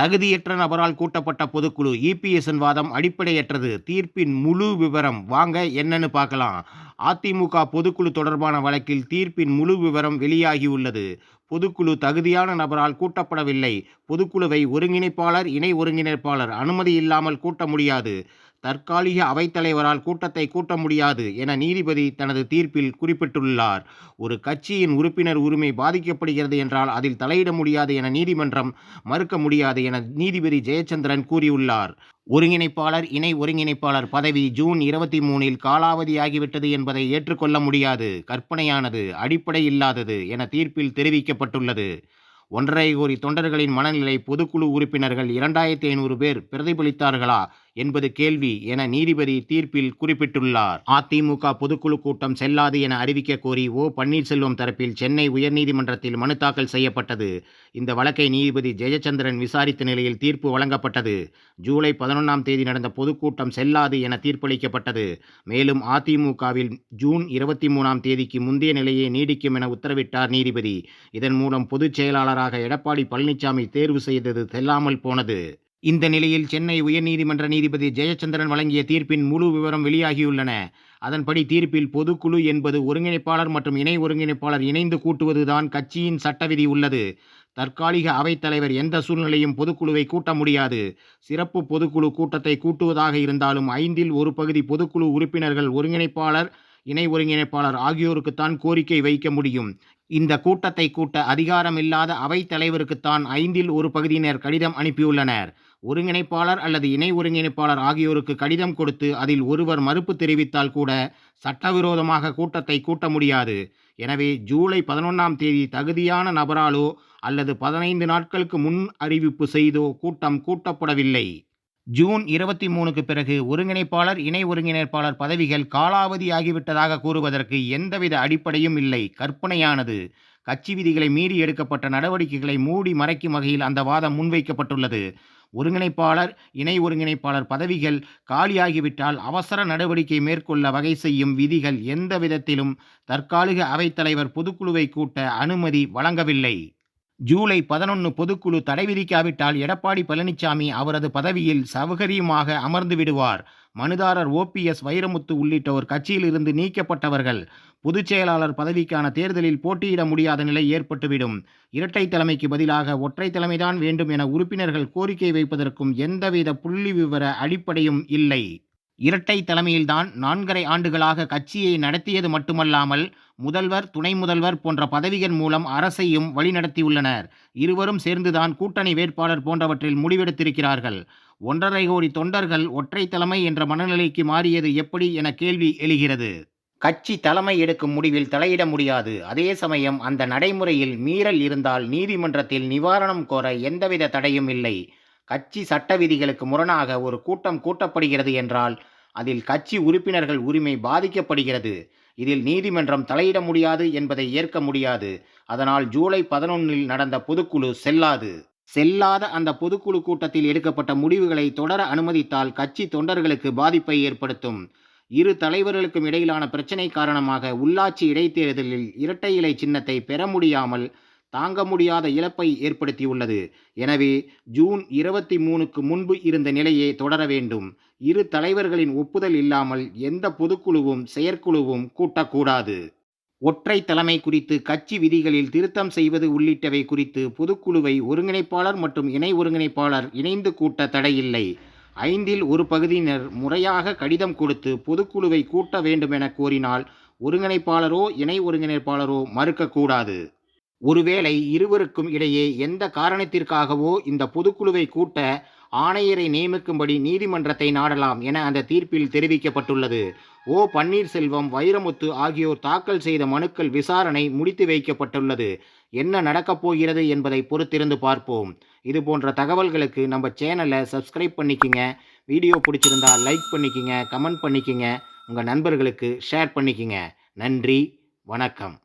தகுதியற்ற நபரால் கூட்டப்பட்ட பொதுக்குழு இபிஎஸ்என் வாதம் அடிப்படையற்றது. தீர்ப்பின் முழு விவரம் வாங்க என்னன்னு பார்க்கலாம். அதிமுக பொதுக்குழு தொடர்பான வழக்கில் தீர்ப்பின் முழு விவரம் வெளியாகியுள்ளது. பொதுக்குழு தகுதியான நபரால் கூட்டப்படவில்லை. பொதுக்குழுவை ஒருங்கிணைப்பாளர் இணை ஒருங்கிணைப்பாளர் அனுமதி இல்லாமல் கூட்ட முடியாது. தற்காலிக அவைத்தலைவரால் கூட்டத்தை கூட்ட முடியாது என நீதிபதி தனது தீர்ப்பில் குறிப்பிட்டுள்ளார். ஒரு கட்சியின் உறுப்பினர் உரிமை பாதிக்கப்படுகிறது என்றால் அதில் தலையிட முடியாது என நீதிமன்றம் மறுக்க முடியாது என நீதிபதி ஜெயச்சந்திரன் கூறியுள்ளார். ஒருங்கிணைப்பாளர் இணை ஒருங்கிணைப்பாளர் பதவி ஜூன் இருபத்தி மூணில் காலாவதியாகிவிட்டது என்பதை ஏற்றுக்கொள்ள முடியாது. கற்பனையானது அடிப்படை இல்லாதது என தீர்ப்பில் தெரிவிக்கப்பட்டுள்ளது. ஒன்றரை கோடி தொண்டர்களின் மனநிலை பொதுக்குழு உறுப்பினர்கள் இரண்டாயிரத்தி ஐநூறு பேர் பிரதிபலித்தார்களா? என்பது கேள்வி என நீதிபதி தீர்ப்பில் குறிப்பிட்டுள்ளார். அதிமுக பொதுக்குழு கூட்டம் செல்லாது என அறிவிக்க கோரி ஓ பன்னீர்செல்வம் தரப்பில் சென்னை உயர்நீதிமன்றத்தில் மனு தாக்கல் செய்யப்பட்டது. இந்த வழக்கை நீதிபதி ஜெயச்சந்திரன் விசாரித்த நிலையில் தீர்ப்பு வழங்கப்பட்டது. ஜூலை பதினொன்றாம் தேதி நடந்த பொதுக்கூட்டம் செல்லாது என தீர்ப்பளிக்கப்பட்டது. மேலும் அதிமுகவில் ஜூன் இருபத்தி மூணாம் தேதிக்கு முந்தைய நிலையே நீடிக்கும் என உத்தரவிட்டார் நீதிபதி. இதன் மூலம் பொதுச் செயலாளராக எடப்பாடி பழனிசாமி தேர்வு செய்தது செல்லாமல் போனது. இந்த நிலையில் சென்னை உயர்நீதிமன்ற நீதிபதி ஜெயச்சந்திரன் வழங்கிய தீர்ப்பின் முழு விவரம் வெளியாகியுள்ளன. அதன்படி தீர்ப்பில் பொதுக்குழு என்பது ஒருங்கிணைப்பாளர் மற்றும் இணை ஒருங்கிணைப்பாளர் இணைந்து கூட்டுவதுதான் கட்சியின் சட்டவிதி உள்ளது. தற்காலிக அவைத்தலைவர் எந்த சூழ்நிலையும் பொதுக்குழுவை கூட்ட முடியாது. சிறப்பு பொதுக்குழு கூட்டத்தை கூட்டுவதாக இருந்தாலும் ஐந்தில் ஒரு பகுதி பொதுக்குழு உறுப்பினர்கள் ஒருங்கிணைப்பாளர் இணை ஒருங்கிணைப்பாளர் ஆகியோருக்குத்தான் கோரிக்கை வைக்க முடியும். இந்த கூட்டத்தை கூட்ட அதிகாரமில்லாத அவைத் தலைவருக்குத்தான் ஐந்தில் ஒரு பகுதியினர் கடிதம் அனுப்பியுள்ளனர். ஒருங்கிணைப்பாளர் அல்லது இணை ஒருங்கிணைப்பாளர் ஆகியோருக்கு கடிதம் கொடுத்து அதில் ஒருவர் மறுப்பு தெரிவித்தால் கூட சட்டவிரோதமாக கூட்டத்தை கூட்ட முடியாது. எனவே ஜூலை பதினொன்றாம் தேதி தகுதியான நபராலோ அல்லது பதினைந்து நாட்களுக்கு முன் அறிவிப்பு செய்தோ கூட்டம் கூட்டப்படவில்லை. ஜூன் இருபத்தி மூணுக்கு பிறகு ஒருங்கிணைப்பாளர் இணை ஒருங்கிணைப்பாளர் பதவிகள் காலாவதியாகிவிட்டதாக கூறுவதற்கு எந்தவித அடிப்படையும் இல்லை. கற்பனையானது. கட்சி விதிகளை மீறி எடுக்கப்பட்ட நடவடிக்கைகளை மூடி மறைக்கும் வகையில் அந்த வாதம் முன்வைக்கப்பட்டுள்ளது. ஒருங்கிணைப்பாளர் இணை ஒருங்கிணைப்பாளர் பதவிகள் காலியாகிவிட்டால் அவசர நடவடிக்கை மேற்கொள்ள வகை செய்யும் விதிகள் எந்த விதத்திலும் தற்காலிக அவைத்தலைவர் பொதுக்குழுவை கூட்ட அனுமதி வழங்கவில்லை. ஜூலை பதினொன்று பொதுக்குழு தடை விதிக்காவிட்டால் எடப்பாடி பழனிசாமி அவரது பதவியில் சௌகரியமாக அமர்ந்து விடுவார். மனுதாரர் ஓபிஎஸ் வைரமுத்து உள்ளிட்டோர் கட்சியிலிருந்து நீக்கப்பட்டவர்கள். பொதுச் செயலாளர் பதவிக்கான தேர்தலில் போட்டியிட முடியாத நிலை ஏற்பட்டுவிடும். இரட்டை தலைமைக்கு பதிலாக ஒற்றை தலைமைதான் வேண்டும் என உறுப்பினர்கள் கோரிக்கை வைப்பதற்கும் எந்தவித புள்ளி விவர அடிப்படையும் இல்லை. இரட்டை தலைமையில்தான் நான்கரை ஆண்டுகளாக கட்சியை நடத்தியது மட்டுமல்லாமல் முதல்வர் துணை முதல்வர் போன்ற பதவிகள் மூலம் அரசையும் வழிநடத்தியுள்ளனர். இருவரும் சேர்ந்துதான் கூட்டணி வேட்பாளர் போன்றவற்றில் முடிவெடுத்திருக்கிறார்கள். ஒன்றரை கோடி தொண்டர்கள் ஒற்றை தலைமை என்ற மனநிலைக்கு மாறியது எப்படி என கேள்வி எழுகிறது. கட்சி தலைமை எடுக்கும் முடிவில் தலையிட முடியாது. அதே சமயம் அந்த நடைமுறையில் மீறல் இருந்தால் நீதிமன்றத்தில் நிவாரணம் கோர எந்தவித தடையும் இல்லை. கட்சி சட்ட விதிகளுக்கு முரணாக ஒரு கூட்டம் கூட்டப்படுகிறது என்றால் அதில் கட்சி உறுப்பினர்கள் உரிமை பாதிக்கப்படுகிறது. இதில் நீதிமன்றம் தலையிட முடியாது என்பதை ஏற்க முடியாது. அதனால் ஜூலை பதினொன்னில் நடந்த பொதுக்குழு செல்லாது. செல்லாத அந்த பொதுக்குழு கூட்டத்தில் எடுக்கப்பட்ட முடிவுகளை தொடர அனுமதித்தால் கட்சி தொண்டர்களுக்கு பாதிப்பை ஏற்படுத்தும். இரு தலைவர்களுக்கும் இடையிலான பிரச்சினை காரணமாக உள்ளாட்சி இடைத்தேர்தலில் இரட்டை இலை சின்னத்தை பெற முடியாமல் தாங்க முடியாத இழப்பை ஏற்படுத்தியுள்ளது. எனவே ஜூன் இருபத்தி மூணுக்கு முன்பு இருந்த நிலையே தொடர வேண்டும். இரு தலைவர்களின் ஒப்புதல் இல்லாமல் எந்த பொதுக்குழுவும் செயற்குழுவும் கூட்டக்கூடாது. ஒற்றை தலைமை குறித்து கட்சி விதிகளில் திருத்தம் செய்வது உள்ளிட்டவை குறித்து பொதுக்குழுவை ஒருங்கிணைப்பாளர் மற்றும் இணை ஒருங்கிணைப்பாளர் இணைந்து கூட்ட தடையில்லை. ஐந்தில் ஒரு பகுதியினர் முறையாக கடிதம் கொடுத்து பொதுக்குழுவை கூட்ட வேண்டுமென கோரினால் ஒருங்கிணைப்பாளரோ இணை ஒருங்கிணைப்பாளரோ மறுக்கக்கூடாது. ஒருவேளை இருவருக்கும் இடையே எந்த காரணத்திற்காகவோ இந்த பொதுக்குழுவை கூட்ட ஆணையரை நியமிக்கும்படி நீதிமன்றத்தை நாடலாம் என அந்த தீர்ப்பில் தெரிவிக்கப்பட்டுள்ளது. ஓ. பன்னீர்செல்வம் வைரமுத்து ஆகியோர் தாக்கல் செய்த மனுக்கள் விசாரணை முடித்து வைக்கப்பட்டுள்ளது. என்ன நடக்கப் போகிறது என்பதை பொறுத்திருந்து பார்ப்போம். இது போன்ற தகவல்களுக்கு நம்ம சேனலை சப்ஸ்கிரைப் பண்ணிக்கிங்க. வீடியோ பிடிச்சிருந்தா லைக் பண்ணிக்கிங்க கமெண்ட் பண்ணிக்கிங்க. உங்கள் நண்பர்களுக்கு ஷேர் பண்ணிக்கிங்க. நன்றி வணக்கம்.